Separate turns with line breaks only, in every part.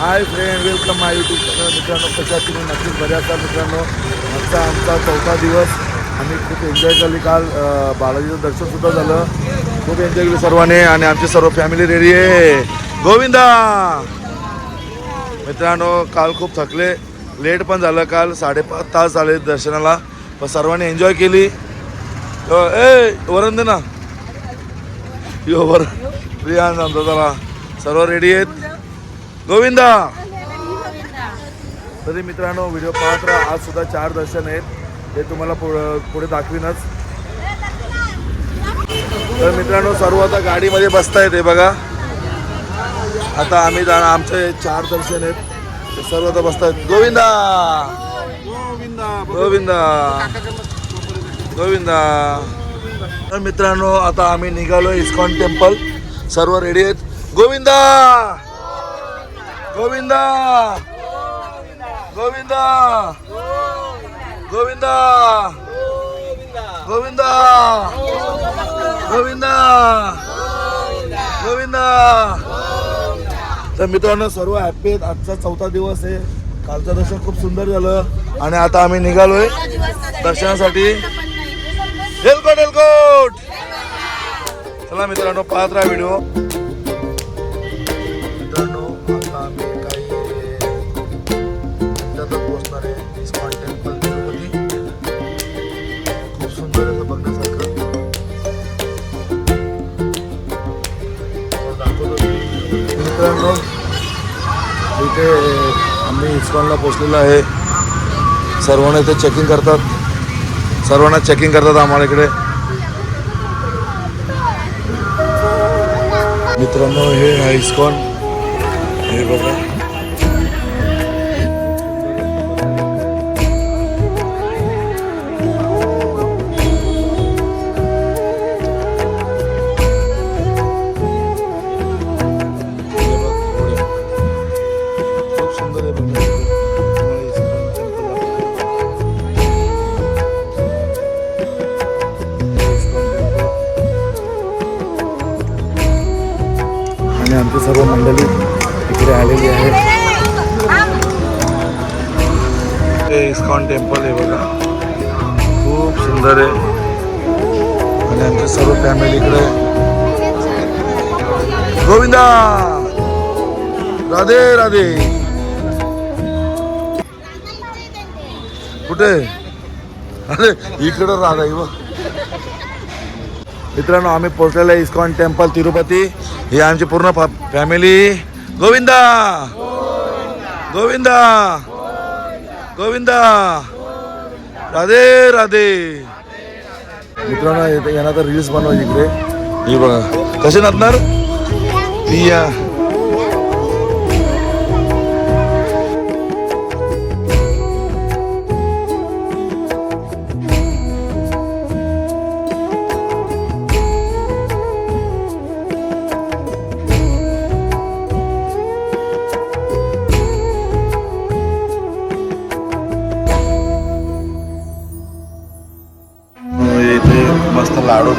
Hi friend welcome my YouTube channel मित्रांनो कशा तुम्ही? नक्कीच बऱ्या असाल मित्रांनो. आजचा आमचा चौथा दिवस आम्ही खूप एन्जॉय केली. काल बालाजीचं दर्शनसुद्धा झालं. खूप एन्जॉय केली सर्वांनी आणि आमची सर्व फॅमिली रेडी आहे. गोविंदा! मित्रांनो काल खूप थकले. लेट पण झालं काल. साडेपाच तास झाले दर्शनाला. पण सर्वांनी एन्जॉय केली. ए वरण दे ना यो वर. प्रिया सांगतो सर्व रेडी आहेत. गोविंदा. तरी मित्रांनो व्हिडिओ पाहत राहा. आज सुद्धा चार दर्शन आहेत. ते तुम्हाला पुढं पुढे दाखवीनच. तर मित्रांनो सर्व आता गाडीमध्ये बसता येते बघा. आता आम्ही जाणार आमचे चार दर्शन आहेत. ते सर्व आता बसतायत. गोविंदा. गोविंदा. गोविंदा. तर मित्रांनो आता आम्ही निघालो इस्कॉन टेम्पल. सर्व रेडी आहेत. गोविंदा. गोविंदा! गोविंदा! गोविंदा! गोविंदा! गोविंदा! गोविंदा! तर मित्रांनो सर्व हॅपी आहेत. आजचा चौथा दिवस आहे. कालचं दर्शन खूप सुंदर झालं. आणि आता आम्ही निघालोय दर्शनासाठी. हेलकोट हेलकोट! चला मित्रांनो पाहत राहा व्हिडिओ इथे आम्ही इस्कॉनला पोचलेलो आहे. सर्वांना इथे चेकिंग करतात. सर्वांना चेकिंग करतात आम्हाला इकडे. मित्रांनो हे आहे इस्कॉन. राधे राधे. कुठे? अरे इकडं राधा आहे बघ. मित्रांनो आम्ही पोहोचलेलो आहे इस्कॉन टेम्पल तिरुपती. ही आमची पूर्ण फॅमिली. गोविंदा! गोविंदा! गोविंदा! राधे राधे. मित्रांनो इथे यांना तर रील्स बनवायची इकडे. ही बघा. कसे नाचणार? ती या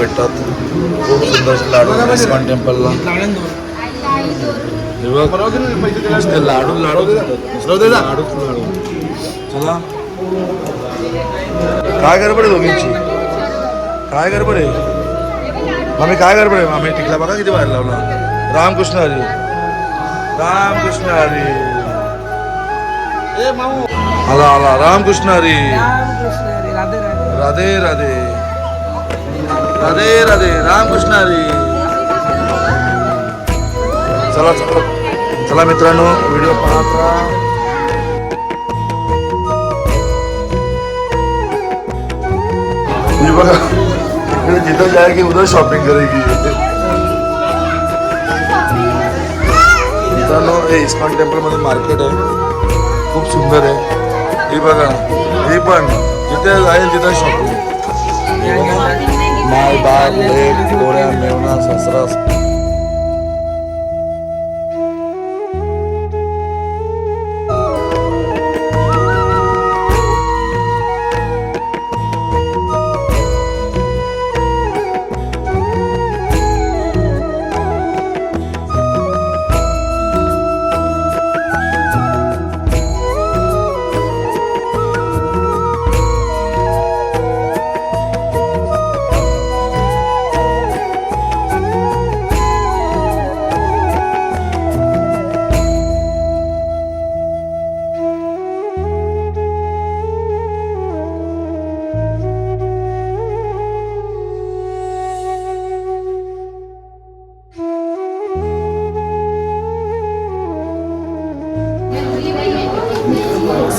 भेटतात खूप सुंदर असे लाडू इस्कॉन टेम्पलला हे बघ, नुसते लाडू लाडू भेटतात. लाडूच लाडू चला काय गडबड आहे दोघींची काय गडबड आहे मामी काय गडबड आहे मामी टिकला बघा किती बाहेर लावला रामकृष्ण हरी रामकृष्ण हरी आला आला रामकृष्ण हरी राधे राधे राधे राधे. रामकृष्ण हरी. चला चला. चला मित्रांनो व्हिडिओ पाहत. राहा म्हणजे बघा इकडे जिथं की उद्याच शॉपिंग करेगी. मित्रांनो हे इस्कॉन टेम्पलमध्ये मार्केट आहे. खूप सुंदर आहे. ही बघा हे पण. जिथे जाईल तिथं शॉपिंग माय बाग लेक गोऱ्या मेवणा ससरा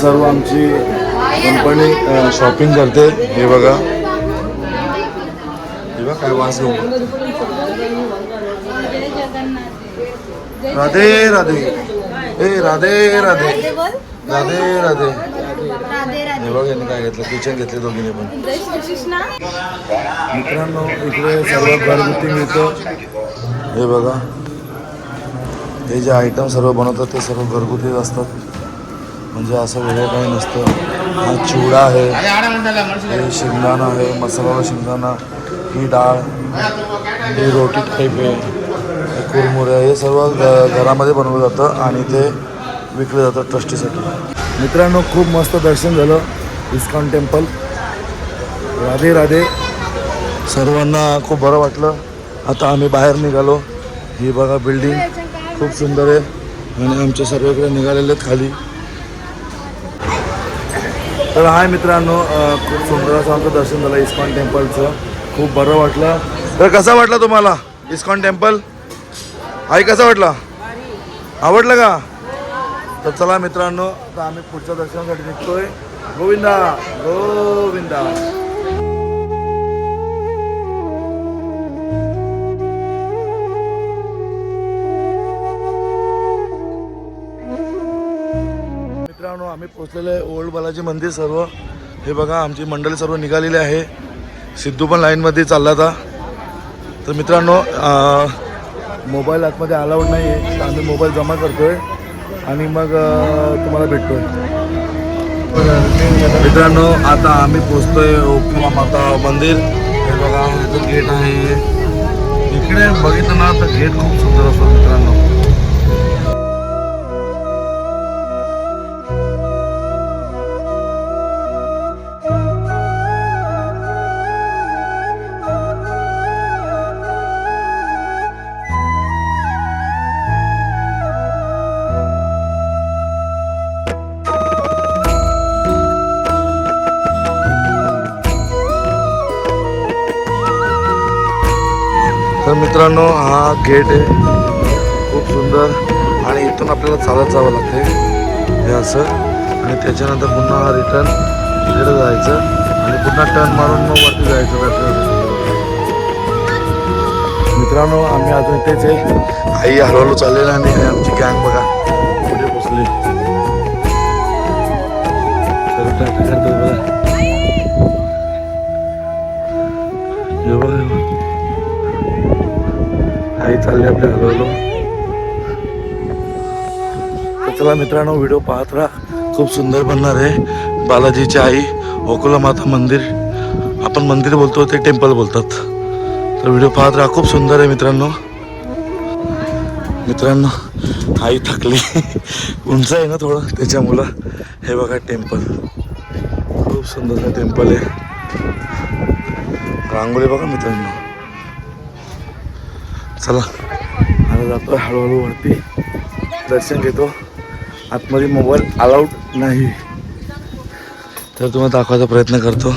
सर्व आमची कंपनी शॉपिंग करते. हे बघा. हे बघा काय वास घेऊ राधे राधे. ए राधे राधे. राधे राधे. हे बघ यांनी काय घेतलं? किचन घेतले दोघींनी पण. मित्रांनो इकडे सर्व घरगुती मिळतं. हे बघा. हे जे आयटम सर्व बनवतात ते सर्व घरगुतीच असतात. म्हणजे असं वेगळं काही नसतं. हा चिवडा आहे हे शेंगदाणा आहे मसाला शेंगदाणा ही डाळ ही रोटी टाईप आहे कुरमुऱ्या कुरमुरे हे सर्व घरामध्ये बनवलं जातं आणि ते विकलं जातं ट्रस्टीसाठी. मित्रांनो खूप मस्त दर्शन झालं इस्कॉन टेम्पल. राधे राधे. सर्वांना खूप बरं वाटलं. आता आम्ही बाहेर निघालो. ही बघा बिल्डिंग खूप सुंदर आहे. आणि आमच्या सर्वकडे निघालेले आहेत खाली. तर हाय मित्रांनो खूप सुंदर असं आमचं दर्शन झालं इस्कॉन टेम्पलचं. खूप बरं वाटलं. तर कसा वाटला तुम्हाला इस्कॉन टेम्पल? आई कसा वाटला? आवडलं का? तर चला मित्रांनो तर आम्ही पुढच्या दर्शनासाठी निघतोय. गोविंदा गोविंदा. पोचलेलं आहे. ओल्ड बालाजी मंदिर सर्व. हे बघा आमची मंडळी सर्व निघालेली आहे. सिद्धू पण लाईनमध्ये चालला आता. तर मित्रांनो मोबाईल आतमध्ये अलाउड नाही आहे तर आम्ही मोबाईल जमा करतो आहे आणि मग अं, तुम्हाला भेटतोय. मित्रांनो आता आम्ही पोचतोय ओपिमा माता मंदिर. हे बघा इथं गेट आहे. इकडे बघितलं ना तर गेट खूप सुंदर असतो मित्रांनो. गेट आहे. खूप सुंदर. आणि इथून आपल्याला चालत जावं लागते हे असं. आणि त्याच्यानंतर पुन्हा रिटर्न इकडे जायचं. आणि पुन्हा टर्न मारून मग वरती जायचं. मित्रांनो आम्ही अजून इथेच आहे. आई हळूहळू चाललेलं आणि आमची गँग बघा. कुठे पोचली चालले आपल्या हळूहळू तर चला मित्रांनो व्हिडिओ पाहत राहा. खूप सुंदर बनणार आहे बालाजीची आई ओकुला माता मंदिर. आपण मंदिर बोलतो ते टेम्पल बोलतात. तर व्हिडिओ पाहत राहा खूप सुंदर आहे मित्रांनो. मित्रांनो आई थकली. उंच आहे ना थोडं त्याच्यामुळं. हे बघा टेम्पल. खूप सुंदर टेम्पल आहे. रांगोळी बघा मित्रांनो. चला. आता जातो हळूहळू वरती. दर्शन घेतो. आतमध्ये मोबाईल अलाउड नाही. तर तुम्हाला दाखवायचा प्रयत्न करतो.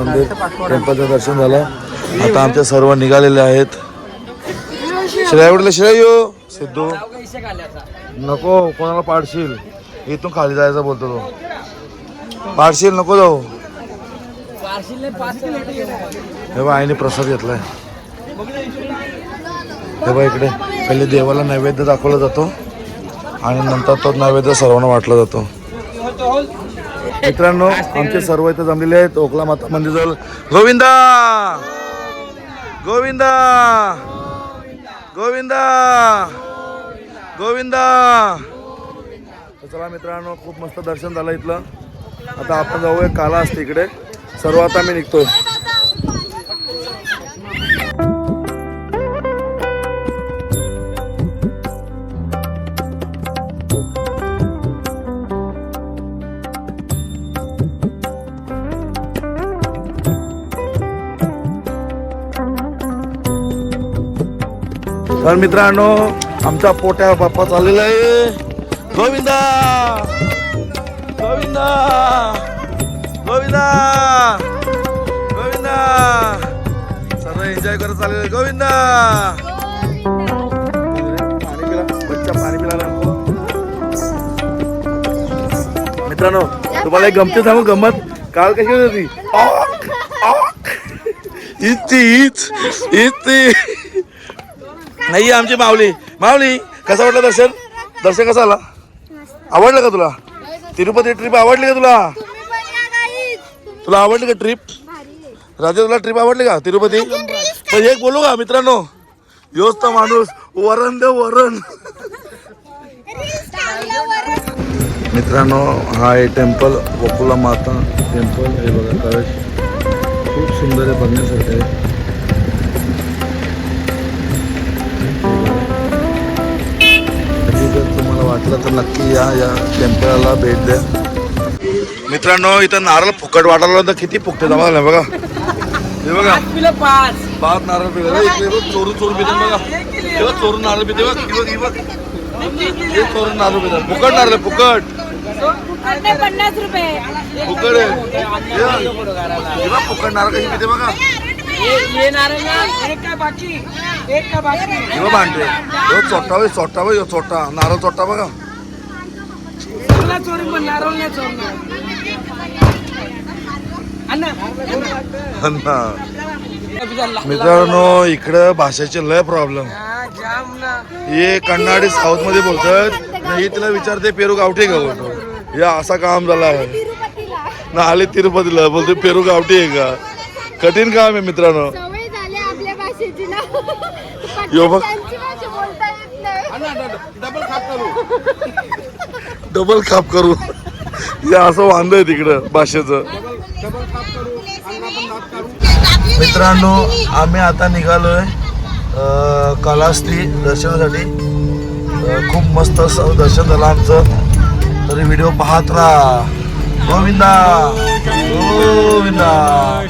मंदिर टेम्पलचं दर्शन झालं. आता आमच्या सर्व निघालेले आहेत. श्रेया श्रेय श्रेया सिद्धू. नको कोणाला पाडशील? इथून खाली जायचं बोलतो तो. पाडशील नको जाऊ. हे बा आईने प्रसाद घेतलाय. हे बा इकडे. पहिले देवाला नैवेद्य दाखवला जातो. आणि नंतर तो नैवेद्य सर्वांना वाटला जातो. मित्रांनो आमचे सर्व इथे जमलेले आहेत. ओकला माता मंदिर जवळ. गोविंदा! गोविंदा! गोविंदा! गोविंदा! तर चला मित्रांनो खूप मस्त दर्शन झालं इथलं. आता आपण जाऊया काला असते इकडे. सर्व आता मी निघतोय. तर मित्रांनो आमचा पोट्या बाप्पा चाललेला आहे. गोविंदा! गोविंदा! गोविंदा! गोविंदा! सर्व एन्जॉय करत चाललेलं. गोविंदा! पाणी पिला बच्चा पाणी पिला मित्रांनो तुम्हाला एक गमती सांगू गमत? काल कशी होती ऑक, ऑक. नाही आमची माऊली. माऊली कसं वाटलं दर्शन? दर्शन कसं आला? आवडलं का तुला? तिरुपती ट्रिप आवडली का तुला? तुला आवडली का ट्रिप राजा तुला ट्रिप आवडली का तिरुपती? पण एक बोलू का मित्रांनो? योच तर माणूस वरण दे वरण मित्रांनो हा आहे टेम्पल वकुला माता टेम्पल. हे बघा कळश खूप सुंदर आहे बघण्यासारखं आहे. वाटलं तर नक्की या या टेम्पलला भेट द्या. मित्रांनो इथं नारळ फुकट वाटायला तर किती फुकटे जमा झाले बघा. हे बघा.
पिलं पाच.
पाच नारळ पिले रे, इकडे बघ, चोरून चोरून पिते बघा. हे बघ, चोरून नारळ पिते बघ हे चोरून नारळ पितात फुकट नारळ फुकट.
पन्नास रुपये.
फुकट आहे. बघ, बघ, फुकट नारळ कशी पिते बघा.
ये ये नारंग एक का बाकी? एक का बाकी?
बघ भांडे. हे चोट्टा बाई चोट्टा बाई चोट्टा नारळ चोट्टा बघा.
तुला चोरी पण नारळ नाही चोरणार. अण्णा
अण्णा. मित्रांनो इकडं भाषेचे लय प्रॉब्लेम
हा, जाम ना.
कन्नाडी साऊथमध्ये बोलतात. नाही तिला विचारते पेरू गावठी का बोलतो? हे असा काम झाला ना आले तिरुपतीला बोलते पेरू गावठी आहे का? कठीण काम आहे मित्रांनो.
सवय झाली आपल्या भाषेची ना.
यो बघ.
त्यांची भाषा बोलता येत नाही.
डबल खाप करू. हे असं वांदय तिकडं भाषेचं. मित्रांनो आम्ही आता निघालोय अं, कालास्ती दर्शनासाठी. अं, खूप मस्त असं दर्शन झालं आमचं. तरी व्हिडिओ पाहत राहा. गोविंदा. गोविंदा.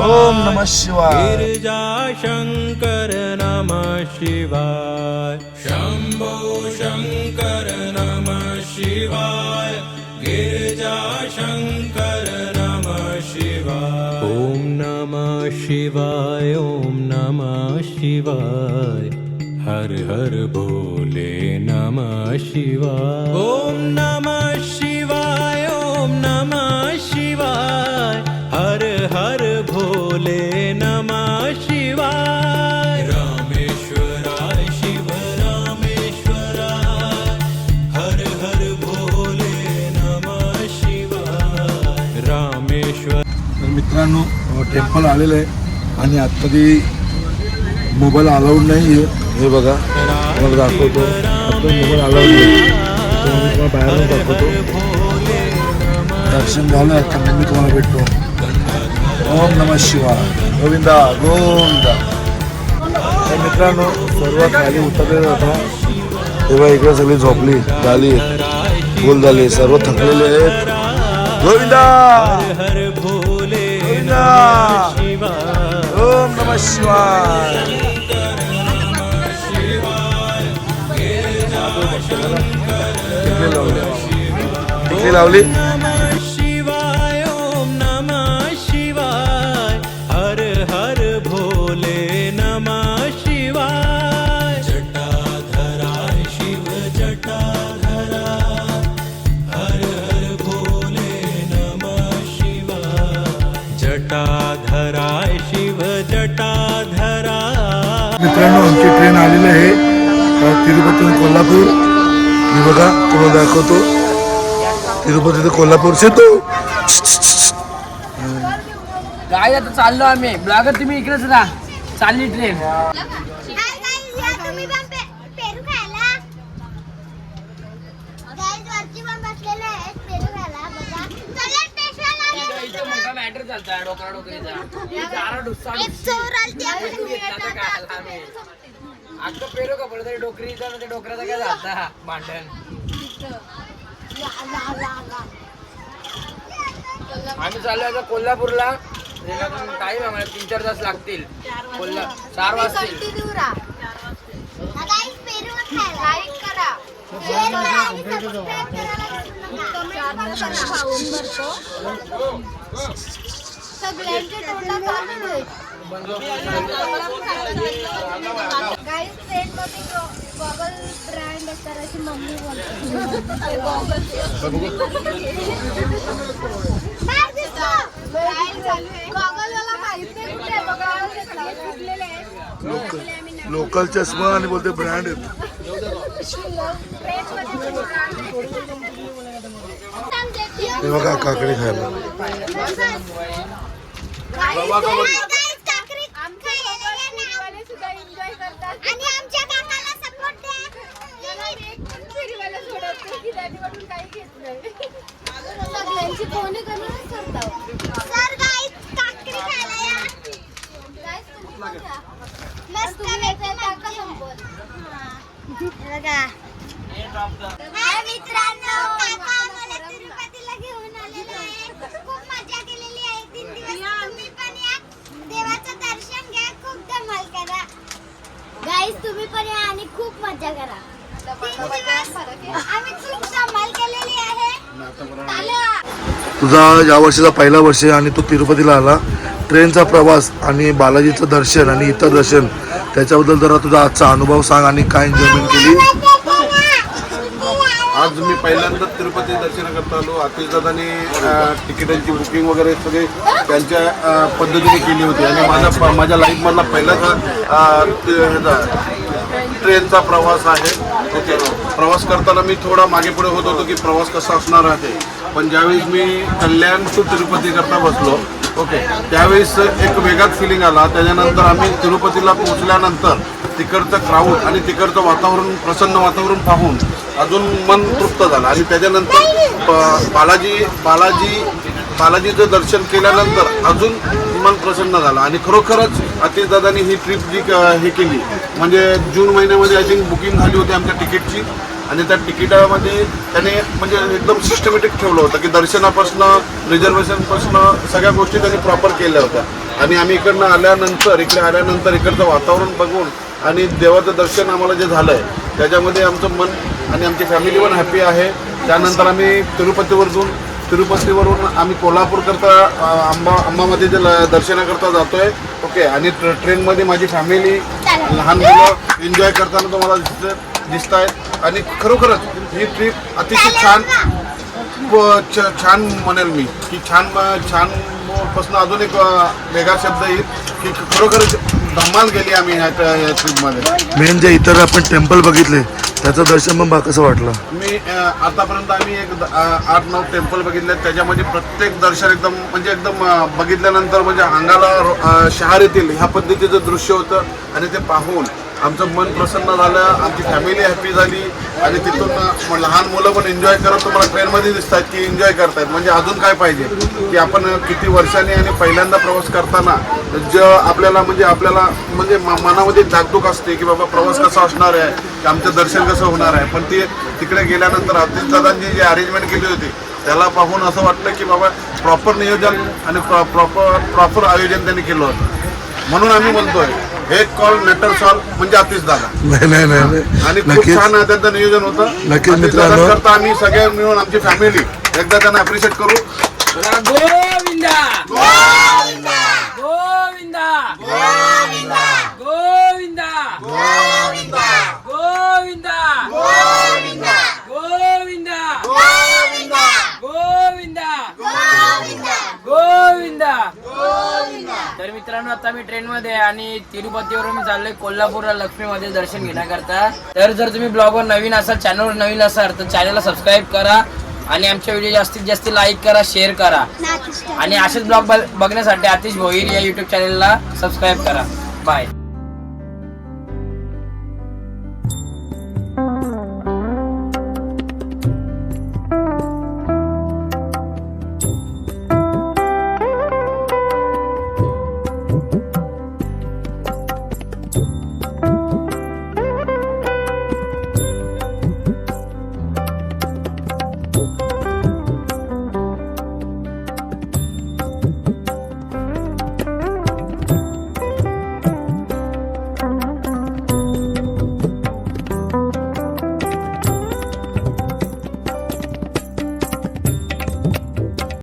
ओम नम शिवाय.
गिरिजा शङ्कर नमः शिवाय. शम्भो शङ्कर नमः शिवाय. गिरिजा शङ्कर नमः शिवाय. ॐ नमः शिवाय ॐ नमः शिवाय. हर हर भोले नमः शिवाय. ॐ नमः
मित्रांनो टेम्पल आलेलं आहे आणि आतमध्ये मोबाईल अलाउड नाही आहे हे बघा तुम्हाला दाखवतो. आता मोबाईल अलाउड नाही तुम्हाला बाहेरून दाखवतो. दर्शन झालं आता मी तुम्हाला भेटतो. ओम नम शिवाय. गोविंदा गोविंदा. तर मित्रांनो सर्वात खाली उतरलेलं होता तेव्हा इकडे सगळी झोपली झाली. फुल झाली सर्व थकलेले आहेत. गोविंदा! ओम नम शिवाय. टिकली लावली? आलेली आहे. तिरुपतीहून कोल्हापूर. मी बघा तुम्हाला दाखवतो. तिरुपती ते कोल्हापूर. सेतू!
काय आता चाललो आम्ही. ब्लॉगर तुम्ही इकडेच राहा. चालली ट्रेन. डोकरा डोकरीचा अख्खं पेरू का पडतं डोकरीचा ते डोकराचा काय झालता भांडण आम्ही चाललो आता कोल्हापूरला टाईम आहे मला तीन चार तास लागतील कोल्हा चार वाजतील
कंटिन्यू राहा मध्ये गॉगल ब्रँड असतात अशी मम्मी बोलते. गॉगल आहेत.
लोकल चष्मा आणि बोलते ब्रँड हे बघा काकडी खायला
आणि आमच्या काकाला सपोर्ट सगळ्यांची फोन सर गाईस काकडी खायला या गाईस तुम्ही पण या. मस्त बघा हाय मित्रांनो काका आम्हाला तिरुपतीला घेऊन आलेले आहे खूप मजा केलेली आहे. तीन दिवस तुम्ही पण या. देवाचं दर्शन घ्या. खूप धमाल करा. गाईस तुम्ही पण या आणि खूप मजा करा.
तुझा या वर्षीचा पहिला वर्ष आहे आणि तू तिरुपतीला आला. ट्रेनचा प्रवास आणि बालाजीचं दर्शन आणि इतर दर्शन त्याच्याबद्दल जरा तुझा आजचा अनुभव सांग आणि काय एन्जॉयमेंट केली.
आज मी पहिल्यांदा तिरुपती दर्शन करता आलो. आतिश दादानी तिकिटांची बुकिंग वगैरे सगळे त्यांच्या अ, पद्धतीने केली होती. आणि माझा माझ्या लाईफमधला पहिलाच अ, ते- ट्रेनचा प्रवास आहे. प्रवास करताना मी थोडा मागे पुढे होत होतो की प्रवास कसा असणार आहे. पण ज्यावेळेस मी कल्याण टू तिरुपती करता बसलो ओके त्यावेळेस एक वेगळाच फिलिंग आला. त्याच्यानंतर आम्ही तिरुपतीला पोहोचल्यानंतर तिकडचं क्राऊड आणि तिकडचं वातावरण प्रसन्न वातावरण पाहून अजून मन तृप्त झालं. आणि त्याच्यानंतर बालाजी बालाजी बालाजीचं दर्शन केल्यानंतर अजून मन प्रसन्न झालं. आणि खरोखरच अतिश दादानी ही ट्रिप जी क- हे केली म्हणजे जून महिन्यामध्ये आय थिंक बुकिंग झाली होती आमच्या तिकीटची. आणि त्या तिकिटामध्ये त्याने म्हणजे एकदम सिस्टमॅटिक ठेवलं होतं की दर्शनापासनं रिझर्वेशनपासनं सगळ्या गोष्टी त्यांनी प्रॉपर केल्या होत्या. आणि आम्ही इकडनं आल्यानंतर इकडे आल्यानंतर इकडचं वातावरण बघून आणि देवाचं दर्शन आम्हाला जे झालं आहे त्याच्यामध्ये आमचं मन आणि आमची फॅमिली पण हॅपी आहे. त्यानंतर आम्ही तिरुपतीवर जाऊन तिरुपतीवरून आम्ही कोल्हापूरकरता अंबा अंबामध्ये जे ल- दर्शनाकरता जातोय. ओके आणि ट्र- ट्रेनमध्ये माझी फॅमिली लहान मुलं एन्जॉय करताना तुम्हाला दिसत दिसत आहेत आणि खरोखरच ही ट्रिप अतिशय छान छान म्हणेल मी की छान छानपासून अजून एक वेगळा शब्द येईल की खरोखरच धमाल गेली आम्ही ह्या ह्या ट्रिपमध्ये.
मेन जे इतर आपण टेम्पल बघितले त्याचं दर्शन पण बा कसं वाटलं?
मी आतापर्यंत आम्ही एक द- आठ नऊ टेम्पल बघितले त्याच्यामध्ये प्रत्येक दर्शन एकदम म्हणजे एकदम बघितल्यानंतर म्हणजे अंगाला शहर शहार येतील. ह्या पद्धतीचं दृश्य होतं आणि ते पाहून. आमचं मन प्रसन्न झालं आमची फॅमिली हॅपी झाली. आणि तिथून लहान मुलं पण एन्जॉय करत तुम्हाला ट्रेनमध्ये दिसतात की एन्जॉय करतायत. म्हणजे अजून काय पाहिजे? की आपण किती वर्षांनी आणि पहिल्यांदा प्रवास करताना ज आपल्याला म्हणजे आपल्याला म्हणजे मनामध्ये जागरूक असते की बाबा प्रवास कसा असणार आहे? की आमचं दर्शन कसं होणार आहे? पण ते तिकडे गेल्यानंतर अतिश दादांनी जी अरेंजमेंट केली होती त्याला पाहून असं वाटलं की बाबा प्रॉपर नियोजन आणि प्रॉपर प्रॉपर आयोजन त्यांनी केलं होतं. म्हणून आम्ही म्हणतोय हे कॉल मॅटर सॉल्व म्हणजे अतिश दादा
नाही नाही नाही नाही.
आणि खूप
नक्कीच
छान त्यांचं नियोजन होतं
नक्कीच मित्रांनो.
दादांकरता आम्ही सगळे मिळून आमची फॅमिली एकदा त्यांना अप्रिशिएट करू
बोला गोविंदा गोविंदा गोविंदा गोविंदा गोविंदा गोविंदा गोविंदा तर मित्रांनो आता मी ट्रेन मध्ये आणि तिरुपतीवरून मी चाललोय कोल्हापूरला लक्ष्मीमध्ये दर्शन घेण्याकरता. तर जर तुम्ही ब्लॉगवर नवीन असाल चॅनलवर नवीन असाल तर चॅनलला सबस्क्राईब करा आणि आमच्या व्हिडिओ जास्तीत जास्त लाईक करा शेअर करा. आणि असेच ब्लॉग बघण्यासाठी आतिश भोईर या युट्यूब चॅनलला सबस्क्राईब करा. बाय